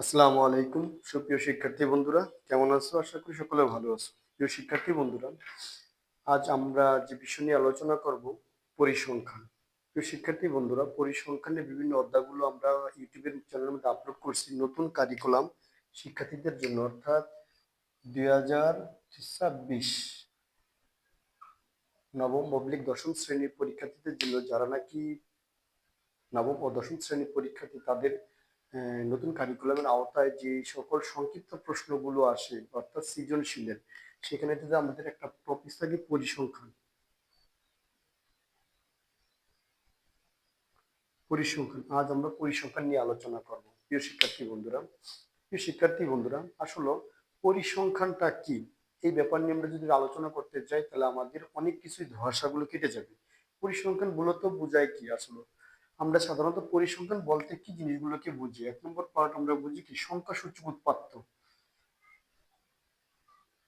আসসালামু আলাইকুম, সুপ্রিয় শিক্ষার্থী বন্ধুরা, কেমন আছো? আশা করি সকলে ভালো আছো। প্রিয় শিক্ষার্থী বন্ধুরা, আজ আমরা যে বিষয় নিয়ে আলোচনা করব, পরিসংখ্যান। প্রিয় শিক্ষার্থী বন্ধুরা, পরিসংখ্যানের বিভিন্ন অধ্যায়গুলো আমরা ইউটিউবের চ্যানেলের মধ্যে আপলোড করছি, নতুন কারিকুলাম শিক্ষার্থীদের জন্য, অর্থাৎ দুই হাজার ছাব্বিশ নবম পাবলিক দশম শ্রেণির পরীক্ষার্থীদের জন্য, যারা নাকি নবম ও দশম শ্রেণির পরীক্ষার্থী, তাদের নতুন কারিকুলামের আওতায় যে সকল সংক্ষিপ্ত প্রশ্নগুলো আসে, অর্থাৎ সৃজনশীলের, সেখানে যদি আমাদের একটা টপিক থাকে পরিসংখ্যান পরিসংখ্যান, আজ আমরা পরিসংখ্যান নিয়ে আলোচনা করব। প্রিয় শিক্ষার্থী বন্ধুরা, প্রিয় শিক্ষার্থী বন্ধুরা, আসলে পরিসংখ্যানটা কি? এই ব্যাপার নিয়ে আমরা যদি আলোচনা করতে চাই, তাহলে আমাদের অনেক কিছুই ধোঁয়াশাগুলো কেটে যাবে। পরিসংখ্যান মূলত বোঝায় কি আসলে? আমরা সাধারণত পরিসংখ্যান বলতে কি জিনিসগুলোকে বুঝি? এক নম্বর পার্ট আমরা বুঝি কি? সংখ্যা সূচক উৎপাত্ত।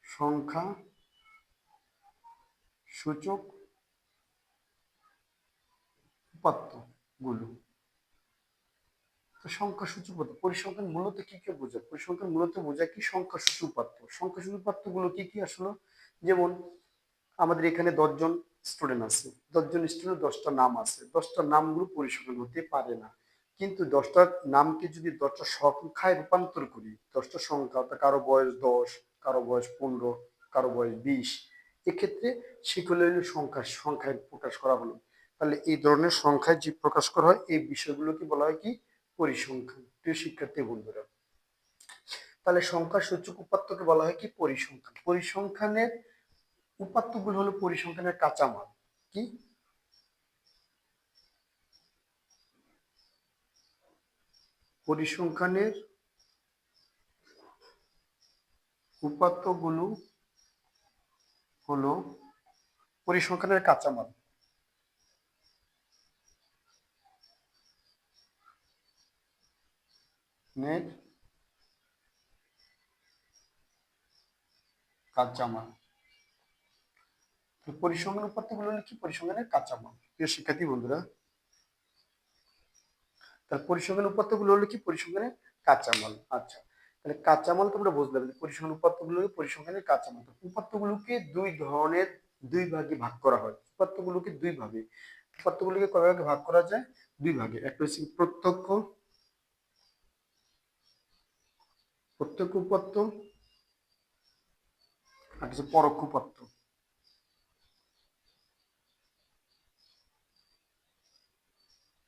সংখ্যা সূচক উপাত্তগুলো। সংখ্যা সূচক পরিসংখ্যান মূলত কি কি বোঝায়? পরিসংখ্যান মূলত বোঝায় কি? সংখ্যা সূচক উপাত্ত সংখ্যা সূচক উপাত্তগুলো কি কি আসলে? যেমন আমাদের এখানে দশজন স্টুডেন্ট আছে, দশজন স্টুডেন্ট দশটা নাম আছে। দশটা নামগুলো পরিসংখ্যান হতে পারে না। কিন্তু দশটা নামকে যদি দশটা সংখ্যায় রূপান্তর করি, দশটা সংখ্যা, অর্থাৎ কারও বয়স দশ, কারও বয়স পনেরো, কারও বয়স বিশ, এক্ষেত্রে সেগুলো সংখ্যা, সংখ্যায় প্রকাশ করা হলো। তাহলে এই ধরনের সংখ্যায় যে প্রকাশ করা হয়, এই বিষয়গুলোকে বলা হয় কি? পরিসংখ্যান। প্রিয় শিক্ষার্থী বন্ধুরা, তাহলে সংখ্যা সূচক উপাত্তকে বলা হয় কি? পরিসংখ্যান। পরিসংখ্যানের উপাত্তগুলো হলো পরিসংখ্যানের কাঁচামাল। কি? পরিসংখ্যানের উপাত্তগুলো হলো পরিসংখ্যানের কাঁচামাল। কাঁচামাল। পরিসংখ্যান উপাত্তগুলো হলো কি? পরিসংখ্যানের কাঁচামাল। প্রিয় শিক্ষার্থী বন্ধুরা, তাহলে পরিসংখ্যান উপাত্তগুলো হলো কি? পরিসংখ্যানের কাঁচামাল। আচ্ছা তাহলে কাঁচামাল তোমরা বুঝলাম যে পরিসংখ্যান উপাত্তগুলো পরিসংখ্যানের কাঁচামাল। উপাত্তগুলোকে দুই ধরনের দুই ভাগে ভাগ করা হয়। উপাত্তগুলোকে দুই ভাগে। উপাত্তগুলোকে কয় ভাগে ভাগ করা যায়? দুই ভাগে। একটা হচ্ছে প্রত্যক্ষ প্রত্যক্ষ উপাত্ত আর হচ্ছে পরোক্ষ উপাত্ত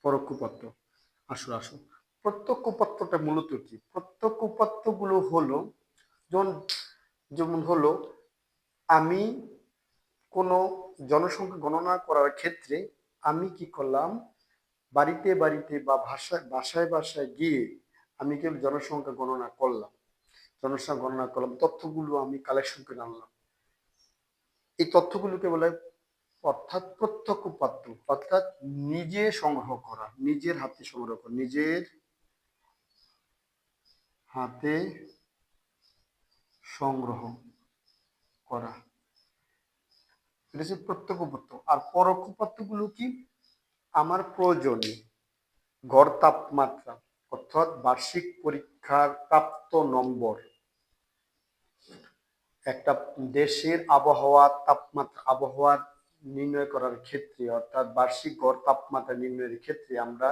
পরোক্ষ উপাত্ত আসো আসো প্রত্যক্ষ উপাত্তটা মূলত কি? প্রত্যক্ষ উপাত্তগুলো হলো যেমন যেমন হলো, আমি কোনো জনসংখ্যা গণনা করার ক্ষেত্রে আমি কি করলাম? বাড়িতে বাড়িতে বা ভাষায় বাসায় বাসায় গিয়ে আমি কেবল জনসংখ্যা গণনা করলাম। জনসংখ্যা গণনা করলাম, তথ্যগুলো আমি কালেকশন করে আনলাম। এই তথ্যগুলোকে বলে অর্থাৎ প্রত্যক্ষ উপাত্ত, অর্থাৎ নিজে সংগ্রহ করা, নিজের হাতে সংগ্রহ করা, নিজের হাতে সংগ্রহ করা। প্রত্যক্ষ উপাত্ত। আর পরোক্ষ উপাত্তগুলো কি? আমার প্রয়োজনে গড় তাপমাত্রা, অর্থাৎ বার্ষিক পরীক্ষার প্রাপ্ত নম্বর, একটা দেশের আবহাওয়া, তাপমাত্রা আবহাওয়া নির্ণয় করার ক্ষেত্রে, অর্থাৎ বার্ষিক গড় তাপমাত্রা নির্ণয়ের ক্ষেত্রে আমরা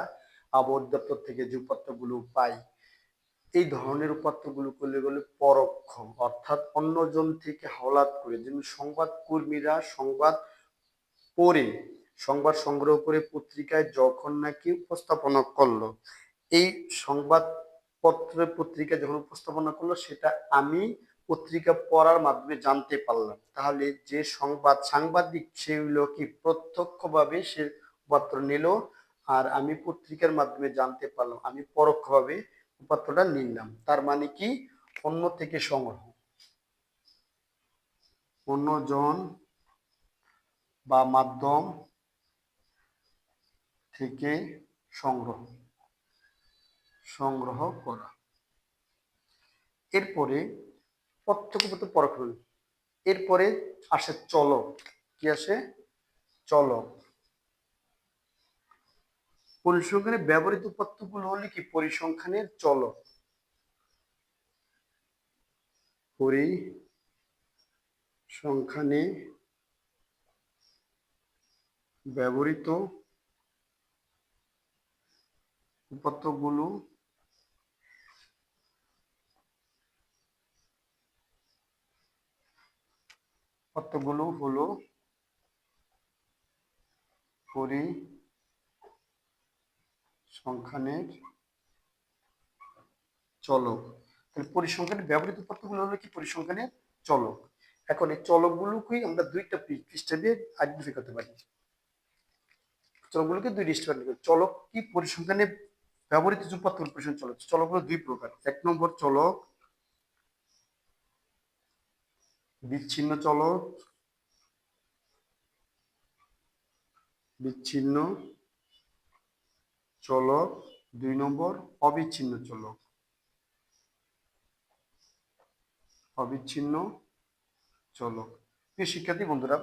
আবহাওয়া দপ্তর থেকে যে উপাত্তগুলো পাই। এই ধরনের উপাত্তগুলো করলে গেলে পরোক্ষ, অর্থাৎ অন্যজন থেকে হাওলাত করে, যেমন সংবাদ কর্মীরা সংবাদ পড়ে, সংবাদ সংগ্রহ করে পত্রিকায় যখন নাকি উপস্থাপনা করল, এই সংবাদপত্র পত্রিকা যখন উপস্থাপনা করল, সেটা আমি পত্রিকা পড়ার মাধ্যমে জানতে পারলাম। তাহলে যে সংবাদ সাংবাদিক সেগুলো কি প্রত্যক্ষভাবে সে পত্র নিল আর আমি পত্রিকার মাধ্যমে জানতে পারলাম, আমি পরোক্ষভাবে উপাত্তটা নিলাম। তার মানে কি? অন্য থেকে সংগ্রহ। অন্যজন বা মাধ্যম থেকে সংগ্রহ সংগ্রহ করা। এরপরে প্রত্যক্ষগত পরোক্ষ এরপরে আসে চলক কি আসে? চলক পরিসংখ্যানে ব্যবহৃত উপাত্তগুলো হলে কি? পরিসংখ্যানের চলক পরিসংখ্যানে ব্যবহৃত উপাত্তগুলো উপাত্তগুলো হলো পরিসংখ্যানের চলক। তাহলে পরিসংখ্যানে ব্যবহৃত উপাত্তগুলো হলো কি? পরিসংখ্যানের চলক। এখন এই চলকগুলোকেই আমরা দুইটা পৃষ্ঠা দিয়ে আইডেন্টিফাই করতে পারি। চলকগুলোকে দুই লিস্ট করে। চলক কি? পরিসংখ্যানে ব্যবহৃত যে উপাত্তগুলো পরিসংখ্যান চলক, চলকগুলো দুই প্রকার। এক নম্বর চলক বিচ্ছিন্ন চলক বিচ্ছিন্ন চলক দুই নম্বর, অবিচ্ছিন্ন চলক অবিচ্ছিন্ন চলক প্রিয় শিক্ষার্থী বন্ধুরা,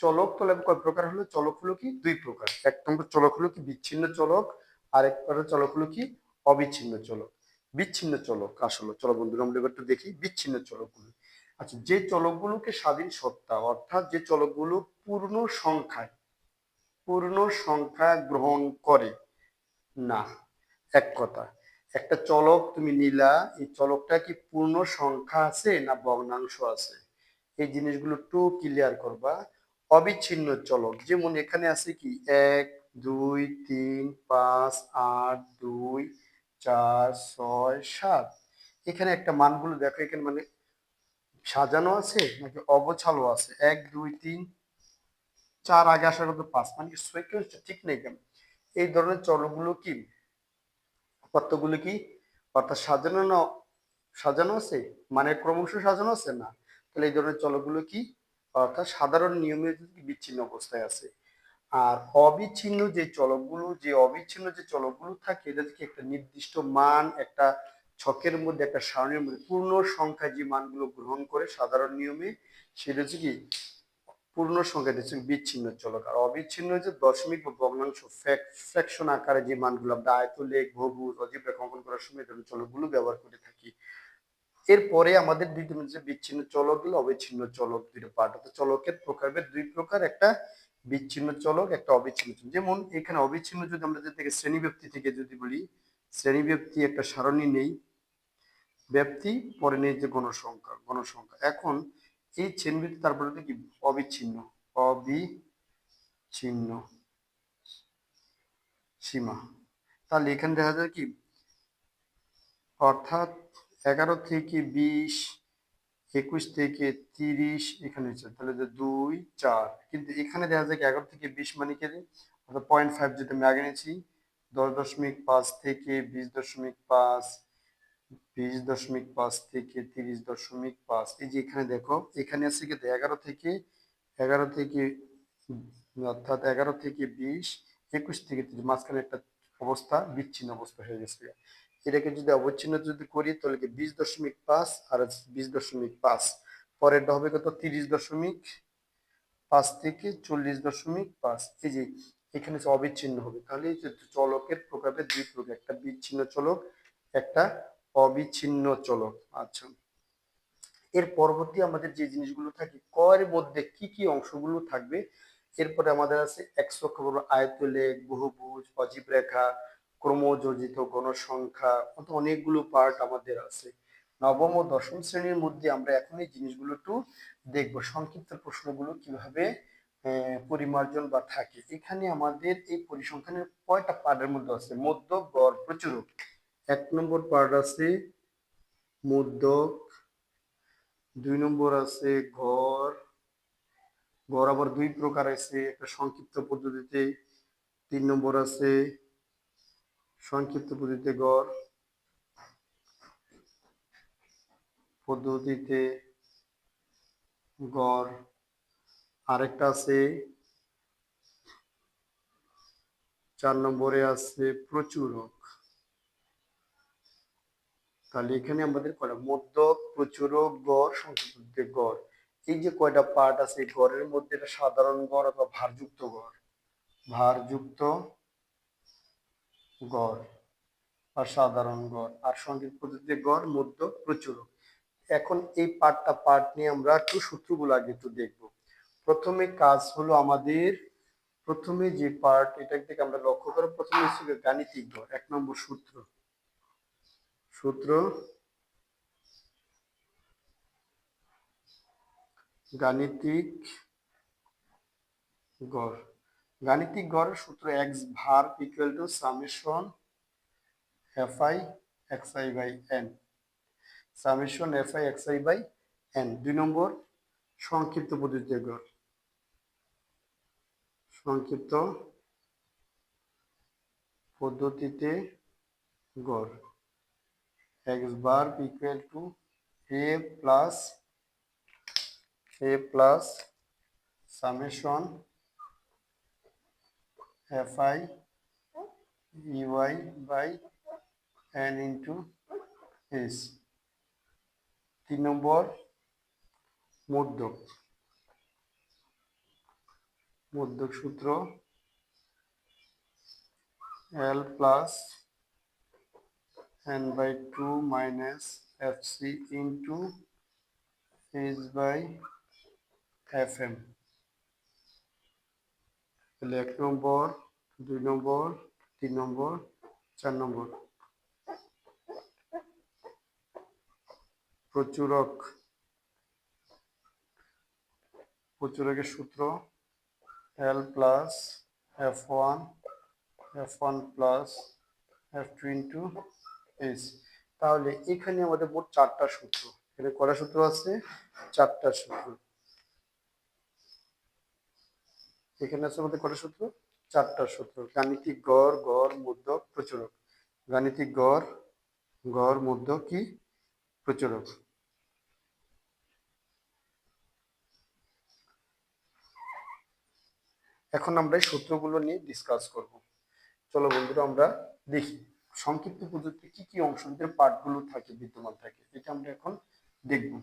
চলক তাহলে কয় প্রকার হলো? চলক হলো কি? দুই প্রকার। এক নম্বর চলক হলো কি? বিচ্ছিন্ন চলক। আর এক প্রকার চলক হলো কি? অবিচ্ছিন্ন চলক। বিচ্ছিন্ন চলক আসলে। চলো বন্ধুরা, আমরা একটু দেখি বিচ্ছিন্ন চলকগুলো। আচ্ছা যে চলকগুলোকে স্বাধীন সত্তা, অর্থাৎ যে চলকগুলো পূর্ণ সংখ্যায়, পূর্ণ সংখ্যা গ্রহণ করে, না, এক কথা। একটা চলক তুমি নিলা, এই চলকটা কি পূর্ণ সংখ্যা আছে না ভগ্নাংশ আছে? এই জিনিসগুলো একটু ক্লিয়ার করবা। অবিচ্ছিন্ন চলক, যেমন এখানে আছে কি, এক, দুই, তিন, পাঁচ, আট, দুই, চার, ছয়, সাত। এখানে একটা মানগুলো দেখো, এখানে মানে সাজানো আছে নাকি অগোছালো আছে? এক, দুই, তিন, চার, আগে আসার কথা পাঁচ। মানে কি সিকোয়েন্স ঠিক নেই কেন? এই ধরনের চলকগুলো কি? উপাত্তগুলো কি? অর্থাৎ সাজানো না, সাজানো আছে? মানে ক্রমশ সাজানো আছে না? তাহলে এই ধরনের চলকগুলো কি? অর্থাৎ সাধারণ নিয়মে যদি বিচ্ছিন্ন অবস্থায় আছে। আর অবিচ্ছিন্ন যে চলকগুলো যে অবিচ্ছিন্ন যে চলকগুলো থাকে এটা থেকে একটা নির্দিষ্ট মান, একটা ছকের মধ্যে একটা সারণীর মধ্যে পূর্ণ সংখ্যা যে মানগুলো গ্রহণ করে সাধারণ নিয়মে, সেটা হচ্ছে কি, পূর্ণ সংখ্যা হচ্ছে বিচ্ছিন্ন চলক। আর অবিচ্ছিন্ন হচ্ছে দশমিক বা ভগ্নাংশ ফ্র্যাকশন আকারে যে মানগুলো আমরা আয়ত লেখ বহুভুজ, অজীব রেখা অঙ্কন করার সময় এই ধরনের চলকগুলো ব্যবহার করে থাকি। এরপরে আমাদের দুই যে বিচ্ছিন্ন চলকগুলো অবিচ্ছিন্ন চলক দুটো পার্ট অর্থাৎ চলকের প্রকারভেদ দুই প্রকার, একটা বিচ্ছিন্ন চলক, একটা অবিচ্ছিন্ন চলক। যেমন এখানে অবিচ্ছিন্ন যদি আমরা যদি থেকে শ্রেণি ব্যক্তি থেকে যদি বলি শ্রেণি ব্যক্তি একটা সারণী নেই। ব্যক্তি পরে নেই যে গণসংখ্যা গণসংখ্যা। এখন এই শ্রেণি ব্যক্তি তারপরে কি? অবিচ্ছিন্ন অবিচ্ছিন্ন সীমা। তাহলে এখানে দেখা যায় কি? অর্থাৎ এগারো থেকে বিশ, একুশ থেকে তিরিশ, এখানে তাহলে যে দুই, চার। কিন্তু এখানে দেখা যায় কি, এগারো থেকে বিশ মানে কে? অর্থাৎ পয়েন্ট ফাইভ যেটা আমি আগে নিয়েছি দশ দশমিক পাঁচ থেকে বিশ দশমিক পাঁচ, বিশ দশমিক পাঁচ থেকে তিরিশ দশমিক পাঁচ। এই যে এখানে দেখো, এখানে আছে কি এগারো থেকে এগারো থেকে, অর্থাৎ এগারো থেকে বিশ, একুশ থেকে তিরিশ, মাঝখানে একটা অবস্থা, বিচ্ছিন্ন অবস্থা হয়ে গেছে। এটাকে যদি অবচ্ছিন্ন যদি করি, তাহলে কি বিশ দশমিক পাঁচ আর বিশ দশমিক পাঁচ। পরেরটা হবে কত? তিরিশ দশমিক পাঁচ থেকে চল্লিশ দশমিক পাঁচ। এই যে এখানে অবিচ্ছিন্ন হবে। তাহলে চলকের প্রকারের দুই প্রকার, একটা বিচ্ছিন্ন চলক, একটা অবিচ্ছিন্ন চলক। আচ্ছা। এর পরবর্তী আমাদের যে জিনিসগুলো থাকে কয়ের মধ্যে কি কি অংশগুলো থাকবে? এরপরে আমাদের আছে একশো খবর আয়তলেখ বহুভুজ, অজীব রেখা, ক্রমযোজিত গণসংখ্যা মতো অনেকগুলো পার্ট আমাদের আছে। নবম ও দশম শ্রেণির মধ্যে আমরা এখন এই জিনিসগুলো একটু দেখব। সংক্ষিপ্ত প্রশ্নগুলো কীভাবে পরিমার্জন বা থাকে। এখানে আমাদের এই পরিসংখ্যানের কয়টা পার্টের মধ্যে আছে? মধ্য, গড়, প্রচুরক। এক নম্বর পার্ট আছে মধ্যক, দুই নম্বর আছে ঘর ঘর আবার দুই প্রকার আছে, একটা সংক্ষিপ্ত পদ্ধতিতে তিন নম্বর আছে সংক্ষিপ্ত পদ্ধতিতে গড়। পদ্ধতিতে গড় আরেকটা আছে। চার নম্বরে আছে প্রচুরক তাহলে এখানে আমাদের কয়টা? প্রচুরক গড় সংক্ষিপ্ত গড়। এই যে কয়টা পার্ট আছে গড়ের মধ্যে সাধারণ গড় অথবা ভারযুক্ত গড়? ভারযুক্ত গড় সাধারণ গড় আর সংকেত পদ্ধতিতে গড় মধ্য প্রচুরক এখন এই পার্টটা পার্ট নিয়ে আমরা একটু সূত্রগুলো আগে একটু দেখব। প্রথমে কাজ হলো আমাদের প্রথমে যে পার্ট এটা থেকে আমরা লক্ষ্য করব। প্রথমে হচ্ছে গাণিতিক গড় এক নম্বর সূত্র। সূত্র গাণিতিক গড়। গাণিতিক গড়ের সূত্র X bar equal to summation F I X I by N summation F I X I by N দুই নম্বর সংক্ষিপ্ত পদ্ধতিতে গড়। সংক্ষিপ্ত পদ্ধতিতে গড়। X bar equal to A plus A plus summation F I U I by N into S তিন নম্বর মধ্যক মধ্যক সূত্র L plus N by two minus F C into H by F M তাহলে এক নম্বর, দুই নম্বর, তিন নম্বর, চার নম্বর। প্রচুরক। প্রচুরকের সূত্র L plus F one F one plus F two into S তাহলে এখানে আমাদের মোট চারটা সূত্র। এখানে কটা সূত্র আছে? চারটা সূত্র। এখানে আছে আমাদের কটা সূত্র? চারটা সূত্র। গাণিতিক গড় গড় মধ্য প্রচুরক। গাণিতিক গড় গড় মধ্য কি? প্রচুরক। এখন আমরা এই সূত্রগুলো নিয়ে ডিসকাস করব। চলো বন্ধুরা, আমরা দেখি সংক্ষিপ্ত পদ্ধতিতে কি কি অংশ ভিতরে পার্টগুলো থাকে, বিদ্যমান থাকে, এটা আমরা এখন দেখব।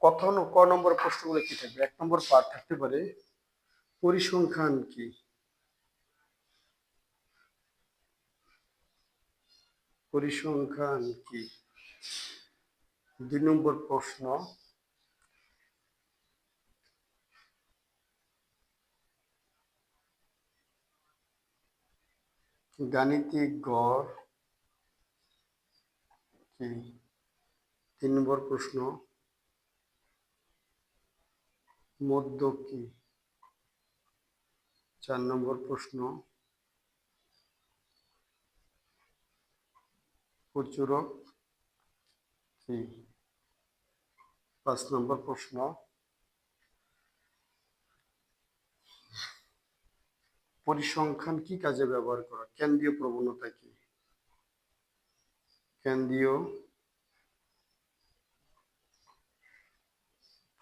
কত ন- ক নম্বর প্রশ্নগুলো কি থাকবে? এক নম্বর পার্ট থাকতে পারে, পরিসংখ্যান কি? পরিসংখ্যান কি? দুই নম্বর প্রশ্ন গাণিতিক গড় কি? তিন নম্বর প্রশ্ন, মধ্য কি? চার নম্বর প্রশ্ন, প্রচুরক কি? পাঁচ নম্বর প্রশ্ন পরিসংখ্যান কি কাজে ব্যবহার করা? কেন্দ্রীয় প্রবণতা কি? কেন্দ্রীয়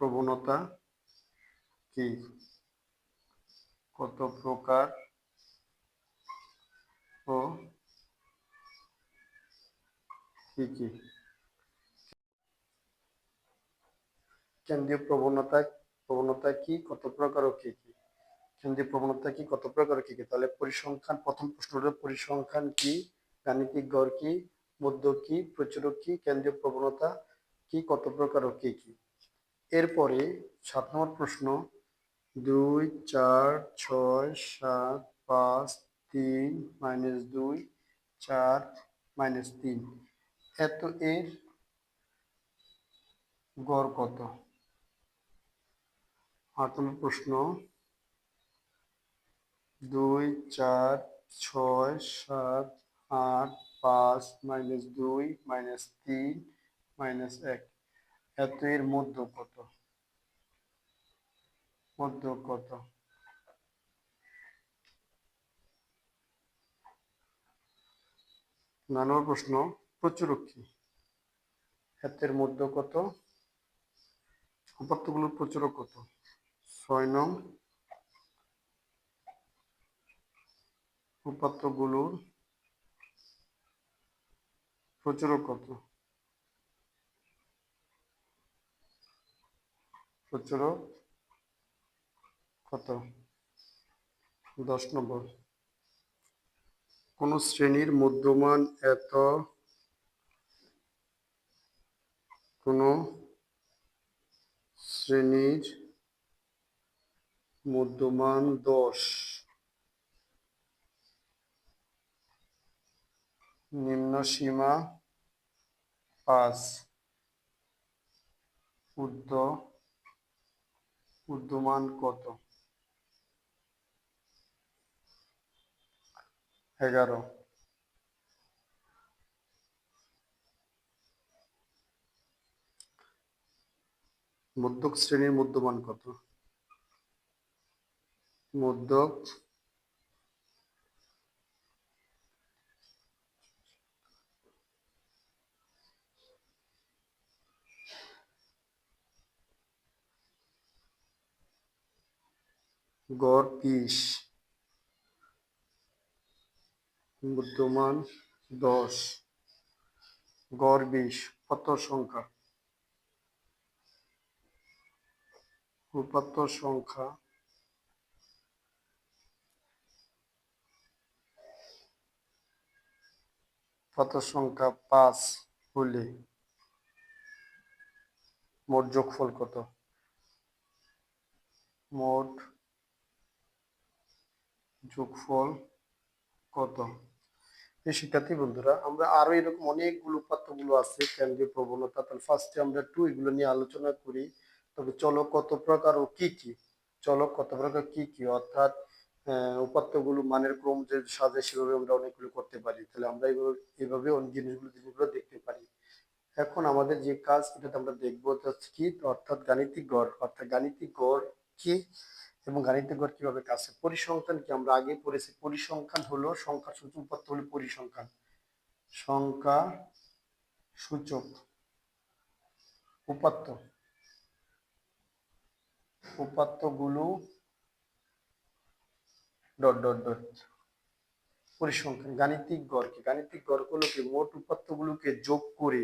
প্রবণতা কি? কত প্রকার ও কি কি? কেন্দ্রীয় প্রবণতা প্রবণতা কি? কত প্রকার ও কি কি? কেন্দ্রীয় প্রবণতা কি, কত প্রকার কি কি? তাহলে পরিসংখ্যান, প্রথম প্রশ্ন হলো পরিসংখ্যান কি, গাণিতিক গড় কি, মধ্য কি, প্রচুরক কি, কেন্দ্রীয় প্রবণতা কি, কত প্রকার ও কি কি? এরপরে সাত নম্বর প্রশ্ন, দুই, চার, ছয়, সাত, পাঁচ, তিন, মাইনাস দুই, চার, মাইনাস তিন। এত এর গড় কত? আট নম্বর প্রশ্ন দুই, চার, ছয়, সাত, আট, পাঁচ, মাইনাস দুই, মাইনাস তিন, মাইনাস এক। এত এর মধ্য কত? মধ্য কত? নয় নম্বর প্রশ্ন প্রচুরক কি এতের মধ্য কত? উপাত্তগুলোর প্রচুরক কত? ছয় নং উপাত্তগুলোর প্রচুরক কত? প্রচুরক কত? দশ নম্বর। কোন শ্রেণির মধ্যমান এত কোনো শ্রেণির মধ্যমান দশ? নিম্ন সীমা পাঁচ। ঊর্ধ্ব ঊর্ধ্বমান কত? এগারো। মধ্যক শ্রেণির মধ্যমান কত? মধ্যক গড় বিশ মধ্যমান দশ। গড় বিশ কত সংখ্যা। উপাত্ত সংখ্যা। কত সংখ্যা পাঁচ হলে মোট যোগফল কত? মোট যোগফল কত? এই শিক্ষার্থী বন্ধুরা, আমরা আরও এরকম অনেকগুলো উপাত্তগুলো আছে, কেন্দ্রীয় প্রবণতা। তাহলে ফার্স্টে আমরা টু এগুলো নিয়ে আলোচনা করি। তবে চলক কত প্রকার ও কি কি? চলক কত প্রকার কি কি? অর্থাৎ উপাত্তগুলো মানের ক্রম যে সাজে সেভাবে আমরা অনেকগুলো করতে পারি। তাহলে আমরা এইভাবে এইভাবে অনেক জিনিসগুলো জিনিসগুলো দেখতে পারি। এখন আমাদের যে কাজ, এটাতে আমরা দেখব কি, অর্থাৎ গাণিতিক গড়। অর্থাৎ গাণিতিক গড় কি? এবং গাণিতিক গড় কীভাবে কাজ? পরিসংখ্যান কি? আমরা আগে পড়েছি, পরিসংখ্যান হলো সংখ্যা সূচক, উপাত্ত হলো পরিসংখ্যান। সংখ্যা সূচক, উপাত্ত। উপাত্তগুলো ডট ডট ডট। পরিসংখ্যান, গাণিতিক গড় কি? গাণিতিক গড়গুলোকে মোট উপাত্তগুলোকে যোগ করে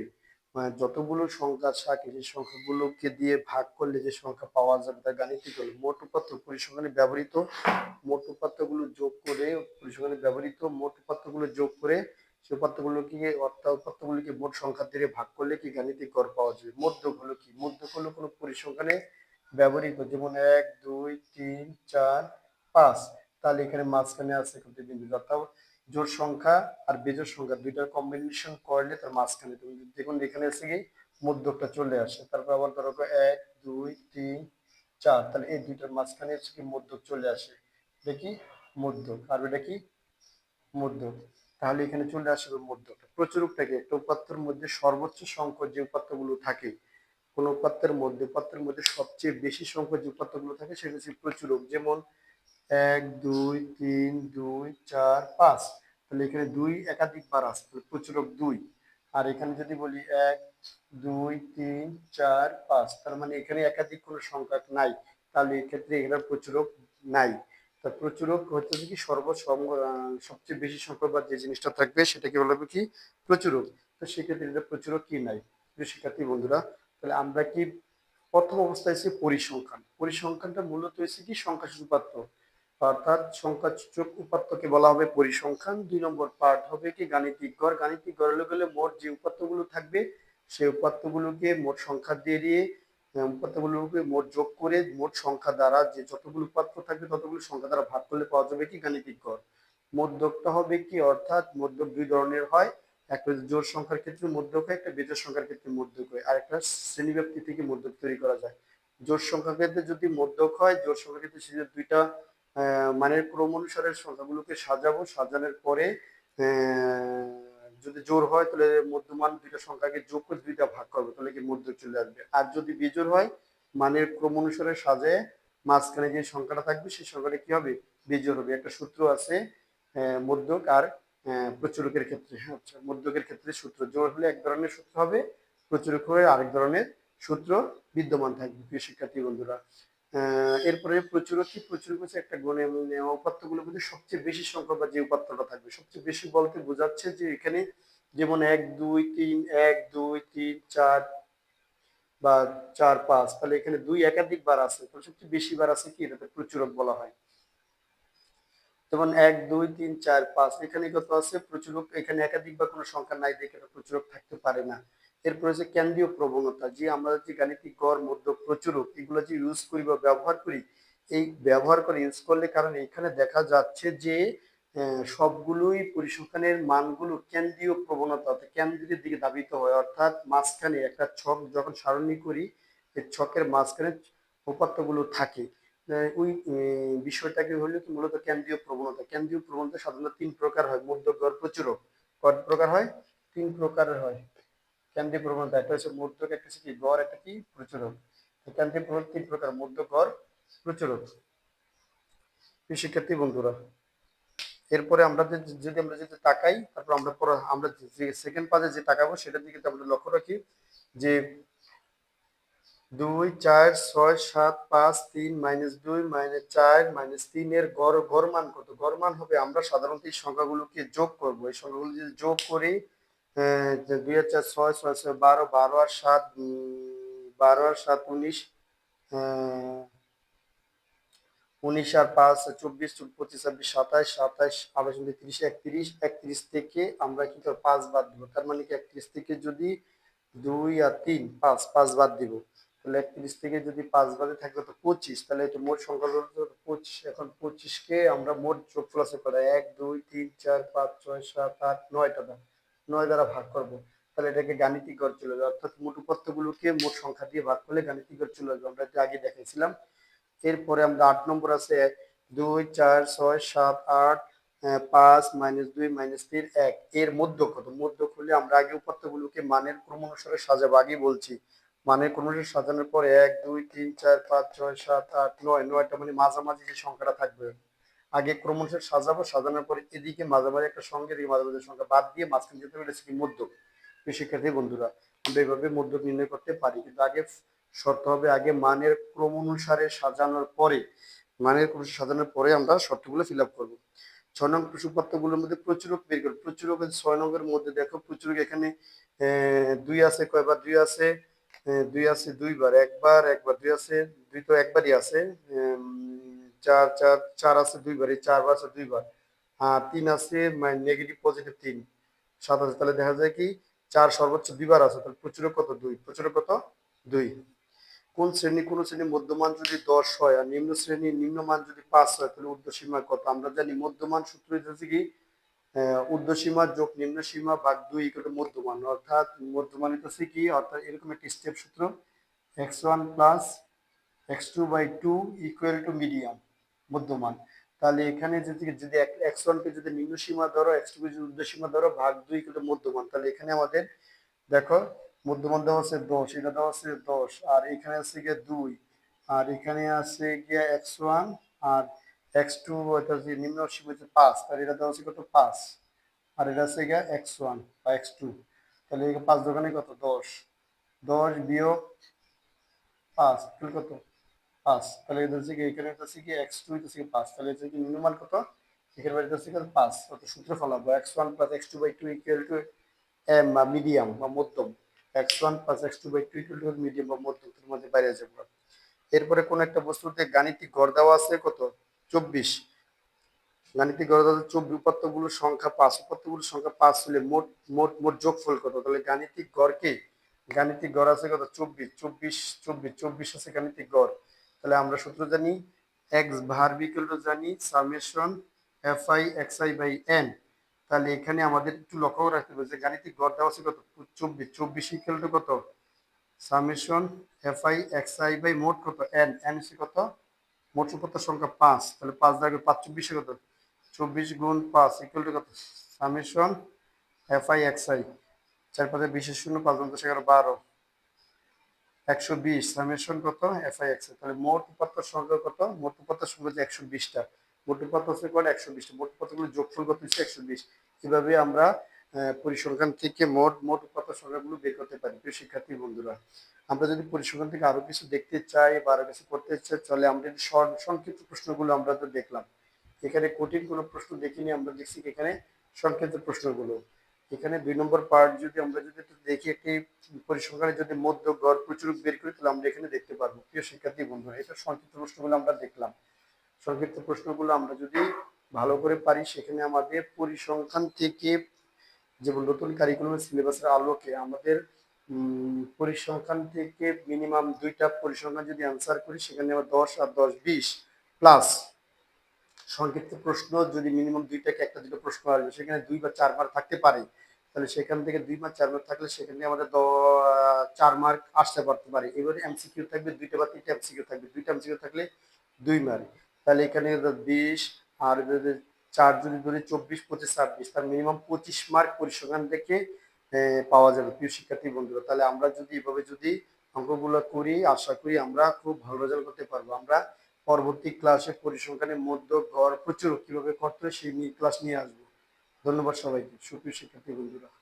যতগুলো সংখ্যা থাকে সেই সংখ্যাগুলোকে দিয়ে ভাগ করলে যে সংখ্যা পাওয়া যাবে তা গাণিতিক গড় মোট উপাত্ত পরিসংখ্যানে ব্যবহৃত, মোট উপাত্তগুলো যোগ করে পরিসংখ্যানে ব্যবহৃত, মোট উপাত্তগুলো যোগ করে সেই উপাত্তগুলোকে, অর্থাৎ উপাত্তগুলোকে মোট সংখ্যা দিয়ে ভাগ করলে কি গাণিতিক গড় পাওয়া যাবে? মধ্যক হলো কি? মধ্যক হলো কোনো পরিসংখ্যানে ব্যবহৃত, যেমন এক, দুই, তিন, চার, পাঁচ। তাহলে এখানে মাঝখানে আছে বিন্দু অর্থাৎ জোড় সংখ্যা আর বেজোড় সংখ্যা দুইটার কম্বিনেশন করলে তার মাঝখানে তুমি দেখুন এখানে এসে কি মধ্যকটা চলে আসে, তারপর আবার ধরো এক, দুই, তিন, চার, তাহলে এই দুইটার মাঝখানে এসে কি মধ্যক চলে আসে। দেখি মধ্যক আর এটা কি? মধ্যক তাহলে এখানে চলে আসবে মধ্যক প্রচুরকটাকে একটা উপাত্তের মধ্যে সর্বোচ্চ সংখ্যক যে উপাত্তগুলো থাকে, কোন উপাত্তের মধ্যে উপাত্তের মধ্যে সবচেয়ে বেশি সংখ্যক যে উপাত্তগুলো থাকে, সেটা হচ্ছে প্রচুরক। যেমন এক, দুই, তিন, দুই, চার, পাঁচ। তাহলে এখানে দুই একাধিক বার আছে, তাহলে প্রচুরক দুই। আর এখানে যদি বলি এক, দুই, তিন, চার, পাঁচ, তার মানে এখানে একাধিক কোনো সংখ্যা নাই। তাহলে এক্ষেত্রে এখানে প্রচুরক নাই। তা প্রচুরক হচ্ছে কি সর্ব সবচেয়ে বেশি সংখ্যক বা যে জিনিসটা থাকবে সেটাকে বলা হবে কি প্রচুরক। তো সেক্ষেত্রে এটা প্রচুরক কি নাই? শিক্ষার্থী বন্ধুরা, তাহলে আমরা কি প্রথম অবস্থায় পরিসংখ্যান। পরিসংখ্যানটা মূলত হচ্ছে কি সংখ্যা উপাত্ত অর্থাৎ সংখ্যাসূচক উপাত্তকে বলা হবে পরিসংখ্যান। দুই নম্বর পার্ট হবে কি গাণিতিক গড়? গাণিতিক গড় হলে গেলে মোট যে উপাত্তগুলো থাকবে, সেই উপাত্তগুলোকে মোট সংখ্যা দিয়ে দিয়ে উপাত্তগুলোকে মোট যোগ করে মোট সংখ্যা দ্বারা যে যতগুলো উপাত্ত থাকবে, ততগুলো সংখ্যা দ্বারা ভাগ করলে পাওয়া যাবে কি গাণিতিক গড়। মধ্যকটা হবে কি? অর্থাৎ মধ্যক দুই ধরনের হয়। একটা জোড় সংখ্যার ক্ষেত্রে মধ্যক হয়, একটা বেজোড় সংখ্যার ক্ষেত্রে মধ্যক হয়, আর একটা শ্রেণীব্যাপ্তি থেকে মধ্যক তৈরি করা যায়। জোড় সংখ্যার ক্ষেত্রে যদি মধ্যক হয়, জোড় সংখ্যার ক্ষেত্রে সে যে দুইটা মানের ক্রম অনুসারে সংখ্যাগুলোকে সাজাবো। সাজানোর পরে যদি জোর হয়, তাহলে মধ্যমান দুইটা সংখ্যাকে যোগ করে দুইটা ভাগ করব, তাহলে কি মধ্য চলে আসবে। আর যদি বিজোড় হয়, মানের ক্রম অনুসারে সাজায় মাঝখানে যে সংখ্যাটা থাকবে, সেই সংখ্যাটা কি হবে? বিজোড় হবে। একটা সূত্র আছে মধ্যক আর প্রচুরকের ক্ষেত্রে। আচ্ছা মধ্যকের ক্ষেত্রে সূত্র। জোর হলে এক ধরনের সূত্র হবে, প্রচুরক হয়ে আরেক ধরনের সূত্র বিদ্যমান থাকবে। প্রিয় শিক্ষার্থী বন্ধুরা এরপরে প্রচুরক কি প্রচুরক হচ্ছে একটা গণে উপাত্তগুলোর মধ্যে সবচেয়ে বেশি সংখ্যক বা যে উপাত্তটা থাকবে, সবচেয়ে বেশি বলতে বোঝাচ্ছে যে এখানে যেমন এক, দুই, তিন, এক, দুই, তিন, চার বা চার, পাঁচ, তাহলে এখানে দুই একাধিক বার আছে, তাহলে সবচেয়ে বেশি বার আছে কি? এটাতে প্রচুরক বলা হয়। যেমন এক, দুই, তিন, চার, পাঁচ, এখানে কত আছে? প্রচুরক, এখানে একাধিক বা কোনো সংখ্যা নাই দেখে প্রচুরক থাকতে পারে না। এরপরে হচ্ছে কেন্দ্রীয় প্রবণতা, যে আমরা যে গাণিতিক গড়, মধ্য প্রচুরক এগুলো যে ইউজ করি বা ব্যবহার করি, এই ব্যবহার করে ইউজ করলে কারণ এখানে দেখা যাচ্ছে যে সবগুলোই পরিসংখ্যানের মানগুলো কেন্দ্রীয় প্রবণতা, অর্থাৎ কেন্দ্রের দিকে ধাবিত হয়। অর্থাৎ মাঝখানে একটা ছক যখন সারণী করি এই ছকের মাঝখানে উপাত্তগুলো থাকে। ওই বিষয়টাকে হলো কি মূলত কেন্দ্রীয় প্রবণতা। কেন্দ্রীয় প্রবণতা সাধারণত তিন প্রকার হয়, মধ্য গড় প্রচুরক কত প্রকার হয়? তিন প্রকারের হয়। কেন্দ্রীয় প্রবণতা একটা হচ্ছে মধ্যক একটা কি, গড় একটা কি, প্রচুরক। কেন্দ্রীয় প্রবণতা তিন প্রকার মধ্য গড়, প্রচুরক। শিক্ষার্থী, বন্ধুরা, এরপরে আমরা যদি আমরা যদি তাকাই, তারপর আমরা আমরা সেকেন্ড পাজে যে তাকাবো, সেটার দিকে আমরা লক্ষ্য রাখি যে দুই, চার, ছয়, সাত, পাঁচ, তিন, মাইনাস দুই, মাইনাস চার, মাইনাস তিনের গড় গড় মান কত? গড় মান হবে, আমরা সাধারণত এই সংখ্যাগুলোকে যোগ করব। এই সংখ্যাগুলো যদি যোগ করি দুই চার ছয় ছয় ছয়, বারো বারো আর সাত বারো আর সাত, উনিশ উনিশ আর পাঁচ, চব্বিশ, পঁচিশ, ছাব্বিশ সাতাশ সাতাশ আঠাশ, উনত্রিশ, তিরিশ, একত্রিশ একত্রিশ থেকে আমরা কি করব পাঁচ বাদ দিব। তার মানে কি একত্রিশ থেকে যদি দুই আর তিন, পাঁচ পাঁচ বাদ দিব। তাহলে একত্রিশ থেকে যদি পাঁচ বাদে থাকবে তো পঁচিশ, তাহলে এটা মোট সংখ্যা পঁচিশ। এখন পঁচিশকে আমরা মোট যোগ প্লাসে করে এক, দুই, তিন, চার, পাঁচ, ছয়, সাত, আট, নয়টা দাম নয় দ্বারা ভাগ করব। তাহলে এটাকে গাণিতিক গড় চলে যাবে। অর্থাৎ মোট উপাত্তগুলোকে মোট সংখ্যা দিয়ে ভাগ করলে গাণিতিক গড় চলে যাবে। আমরা এটা আগে দেখেছিলাম। এরপরে আমরা আট নম্বর আছে, দুই, চার, ছয়, সাত, আট পাঁচ, মাইনাস দুই, মাইনাস তিন, এক। এর মধ্য কত? মধ্য করলে আমরা আগে উপাত্তগুলোকে মানের ক্রম অনুসারে সাজাবো। আগে বলছি, মানের ক্রম অনুসারে সাজানোর পরে এক, দুই, তিন, চার, পাঁচ, ছয়, সাত, আট, নয়। নয়টা মানে মাঝামাঝি যে সংখ্যাটা থাকবে। আগে ক্রম সাজাবো, সাজানোর পরে এদিকে মাঝামাঝি একটা সঙ্গে, এদিকে মাঝামাঝি সংখ্যা বাদ দিয়ে মাঝখানে যেতে হচ্ছে কি মধ্য শিক্ষার্থী বন্ধুরা, আমরা এইভাবে মধ্য নির্ণয় করতে পারি। কিন্তু আগে শর্ত হবে, আগে মানের ক্রম অনুসারে সাজানোর পরে, মানের ক্রম সাজানোর পরে আমরা শর্তগুলো ফিল আপ করব। ছয় নং সুপাত্রগুলোর মধ্যে প্রচুরক বের করব প্রচুরক ছয় নঙ্গের মধ্যে দেখো প্রচুরক এখানে দুই আছে, কয়বার দুই আছে দুই আছে দুইবার, একবার একবার দুই আছে, দুই তো একবারই আছে চার চার চার আছে দুইবার এই চারবার আছে দুইবার। আর তিন আছে মানে নেগেটিভ পজিটিভ তিন। সাত আছে তাহলে দেখা যায় কি চার সর্বোচ্চ দুইবার আছে তাহলে প্রচুরক কত? দুই। প্রচুরক কত? দুই। কোন শ্রেণি কোন শ্রেণি মধ্যমান যদি দশ হয় আর নিম্ন শ্রেণির নিম্নমান যদি পাঁচ হয় তাহলে ঊর্ধ্বসীমা কত? আমরা জানি মধ্যমান সূত্র হচ্ছে কি আহ, ঊর্ধ্বসীমা যোগ নিম্ন সীমা ভাগ দুই ইকুয়াল মধ্যমান। অর্থাৎ মধ্যমান হচ্ছে কি অর্থাৎ এরকম একটি স্টেপ সূত্র X one plus X two by two equal to medium মধ্যমান তাহলে এখানে যদি যদি এক্স ওয়ানকে যদি নিম্ন সীমা ধরো এক্স টু যদি ঊর্ধ্বসীমা ধরো, ভাগ দুই টু মধ্যমান। তাহলে এখানে আমাদের দেখো, মধ্যমান দেওয়া আছে দশ, এটা দেওয়া আছে দশ, আর এখানে আছে গিয়ে দুই, আর এখানে আছে গিয়ে এক্স ওয়ান, আর এক্স টু নিম্ন সীমা হচ্ছে পাঁচ, তাহলে এটা দেওয়া আছে কত? পাঁচ, আর এটা আছে গিয়ে এক্স ওয়ান বা এক্স টু, তাহলে পাঁচ দোকানে কত? দশ দশ বিয়োগ পাঁচ কত? পাঁচ, তাহলে এখানে হচ্ছে কি এক্স টু কি পাঁচ, তাহলে কত? এখানে বাড়িতে হচ্ছে কি পাঁচ, কত সূত্র ফলাবো X one plus X two by two equal to M বা মিডিয়াম বা মধ্যম। X one plus X two by two equal to medium বা মধ্যম এর মধ্যে বাইরে যাব এরপরে কোন একটা বস্তুতে গাণিতিক গড় দেওয়া আছে কত? চব্বিশ। গাণিতিক গড় দেওয়া চব্বিশ, উপাত্তগুলোর সংখ্যা পাঁচ, উপাত্তগুলোর সংখ্যা পাঁচ হলে মোট মোট মোট যোগফল কত? তাহলে গাণিতিক গড়কে গাণিতিক গড় আছে কত? চব্বিশ চব্বিশ চব্বিশ চব্বিশ আছে গাণিতিক গড়। তাহলে আমরা সূত্র জানি এক্স ভার বিকেল জানি summation F I X I by N তাহলে এখানে আমাদের একটু লক্ষ্য রাখতে হবে যে গাণিতিক গড় দেওয়া আছে কত? চব্বিশ। চব্বিশ ইকুয়াল টু কত? Summation F I X I by মোট কত? এন এন হচ্ছে কত? মোট সুপত্তার সংখ্যা পাঁচ। তাহলে পাঁচ দাগে পাঁচ, চব্বিশে কত? চব্বিশ গুণ পাঁচ ইকুয়াল টু কত? Summation F I X I চার পাঁচে বিশেষ শূন্য, পাঁচ দশ, এগারো, বারো। একশো বিশ সামেশন কত? এফ আই এক্স তাহলে মোট উপাত্তর সংখ্যা কত? মোট উপাত্তর সংখ্যা হচ্ছে একশো বিশটা। মোট উপাত্ত হচ্ছে কত? একশো বিশটা। মোট উপাত্তগুলো যোগফল কত হচ্ছে? একশো বিশ। এভাবে আমরা পরিসংখ্যান থেকে মোট মোট উপাত্ত সংখ্যাগুলো বের করতে পারি। প্রিয় শিক্ষার্থী বন্ধুরা, আমরা যদি পরিসংখ্যান থেকে আরও কিছু দেখতে চাই বা আরও কিছু করতে চাই চলে আমরা যদি সংক্ষিপ্ত প্রশ্নগুলো আমরা তো দেখলাম। এখানে কঠিন কোনো প্রশ্ন দেখিনি, আমরা দেখছি এখানে সংক্ষিপ্ত প্রশ্নগুলো। এখানে দুই নম্বর পার্ট যদি আমরা যদি দেখি, একটি পরিসংখ্যানের যদি মধ্য গড় প্রচুর বের করি, তাহলে আমরা এখানে দেখতে পারব। প্রিয় শিক্ষার্থী বন্ধুরা এটা সংক্ষিপ্ত প্রশ্নগুলো আমরা দেখলাম। সংক্ষিপ্ত প্রশ্নগুলো আমরা যদি ভালো করে পারি, সেখানে আমাদের পরিসংখ্যান থেকে যে নতুন কারিকুলাম সিলেবাসের আলোকে আমাদের পরিসংখ্যান থেকে মিনিমাম দুইটা পরিসংখ্যান যদি অ্যান্সার করি, সেখানে আবার দশ আর দশ, বিশ প্লাস সংক্ষিপ্ত প্রশ্ন, যদি মিনিমাম দুই থেকে একটা দুটো প্রশ্ন আসবে, সেখানে দুই বা চার মার্ক থাকতে পারে। তাহলে সেখান থেকে দুই মার্ক চার মার্ক থাকলে সেখানে আমাদের চার মার্ক আসতে পারতে পারে। এবারে এমসিকিউ থাকবে দুইটা বা তিনটা এমসিকিউ থাকবে। দুইটা এমসিকিউ থাকলে দুই মার্ক তাহলে এখানে বিশ আর চার যদি ধরি চব্বিশ, পঁচিশ, ছাব্বিশ, তার মিনিমাম পঁচিশ মার্ক পরিসংখ্যান থেকে পাওয়া যাবে প্রিয় শিক্ষার্থী বন্ধুরা। তাহলে আমরা যদি এভাবে যদি অঙ্কগুলো করি, আশা করি আমরা খুব ভালো রেজাল্ট করতে পারব। আমরা পরবর্তী ক্লাসে পরিসংখ্যানের মধ্য ঘর প্রচুর, কীভাবে করতে সেই নিয়ে ক্লাস নিয়ে আসব। ধন্যবাদ সবাইকে, সুপ্রিয় শিক্ষার্থী বন্ধুরা।